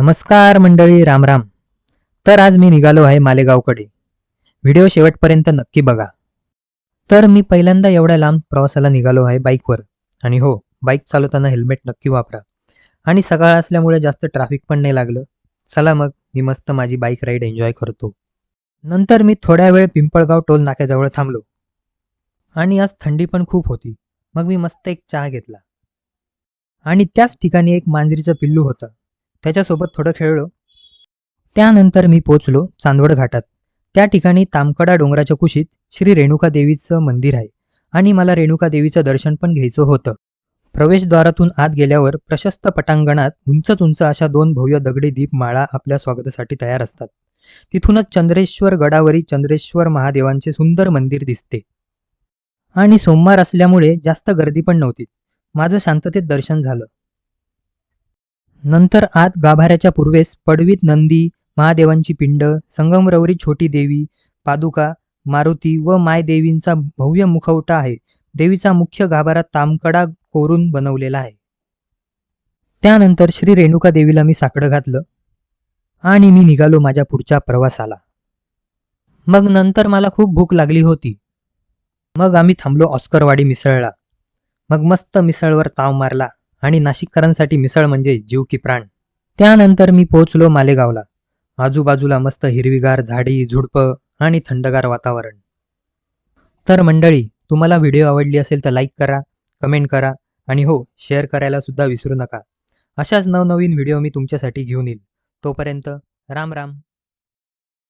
नमस्कार मंडळी रामराम तर आज मी निघालो आहे मालेगावकडे. व्हिडिओ शेवटपर्यंत नक्की बघा. तर मी पहिल्यांदा एवढ्या लांब प्रवासाला निघालो आहे बाईकवर. आणि हो बाईक चालवताना हेल्मेट नक्की वापरा. आणि सकाळ असल्यामुळे जास्त ट्रॅफिक पण नाही लागलं. चला मग मी मस्त माझी बाईक राईड एन्जॉय करतो. नंतर मी थोड्या वेळ पिंपळगाव टोल नाक्याजवळ थांबलो. आणि आज थंडी पण खूप होती. मग मी मस्त एक चहा घेतला. आणि त्याच ठिकाणी एक मांजरीचं पिल्लू होतं. त्याच्यासोबत थोडं खेळलो. त्यानंतर मी पोचलो चांदवड घाटात. त्या ठिकाणी तामकडा डोंगराच्या कुशीत श्री रेणुका देवीचं मंदिर आहे आणि मला रेणुका देवीचं दर्शन पण घ्यायचं होतं. प्रवेशद्वारातून आत गेल्यावर प्रशस्त पटांगणात उंचच उंच अशा दोन भव्य दगडी दीप माळा आपल्या स्वागतासाठी तयार असतात. तिथूनच चंद्रेश्वर गडावरी चंद्रेश्वर महादेवांचे सुंदर मंदिर दिसते. आणि सोमवार असल्यामुळे जास्त गर्दी पण नव्हती. माझं शांततेत दर्शन झालं. नंतर आत गाभाऱ्याच्या पूर्वेस पडवीत नंदी महादेवांची पिंड संगमरवरी छोटी देवी पादुका मारुती व मायदेवींचा भव्य मुखवटा आहे. देवीचा मुख्य गाभारा तामकडा कोरून बनवलेला आहे. त्यानंतर श्री रेणुका देवीला मी साकडं घातलं आणि मी निघालो माझ्या पुढच्या प्रवासाला. मग नंतर मला खूप भूक लागली होती. मग आम्ही थांबलो ऑस्करवाडी मिसळला. मग मस्त मिसळवर ताव मारला. आणि नाशिककरांसाठी मिसळ म्हणजे जीव की प्राण. त्यानंतर मी पोहोचलो मालेगावला. आजूबाजूला मस्त हिरवीगार झाडी झुडपं आणि थंडगार वातावरण. तर मंडळी तुम्हाला व्हिडिओ आवडली असेल तर लाईक करा कमेंट करा आणि हो शेअर करायला सुद्धा विसरू नका. अशाच नवनवीन व्हिडिओ मी तुमच्यासाठी घेऊन येईल. तोपर्यंत राम राम.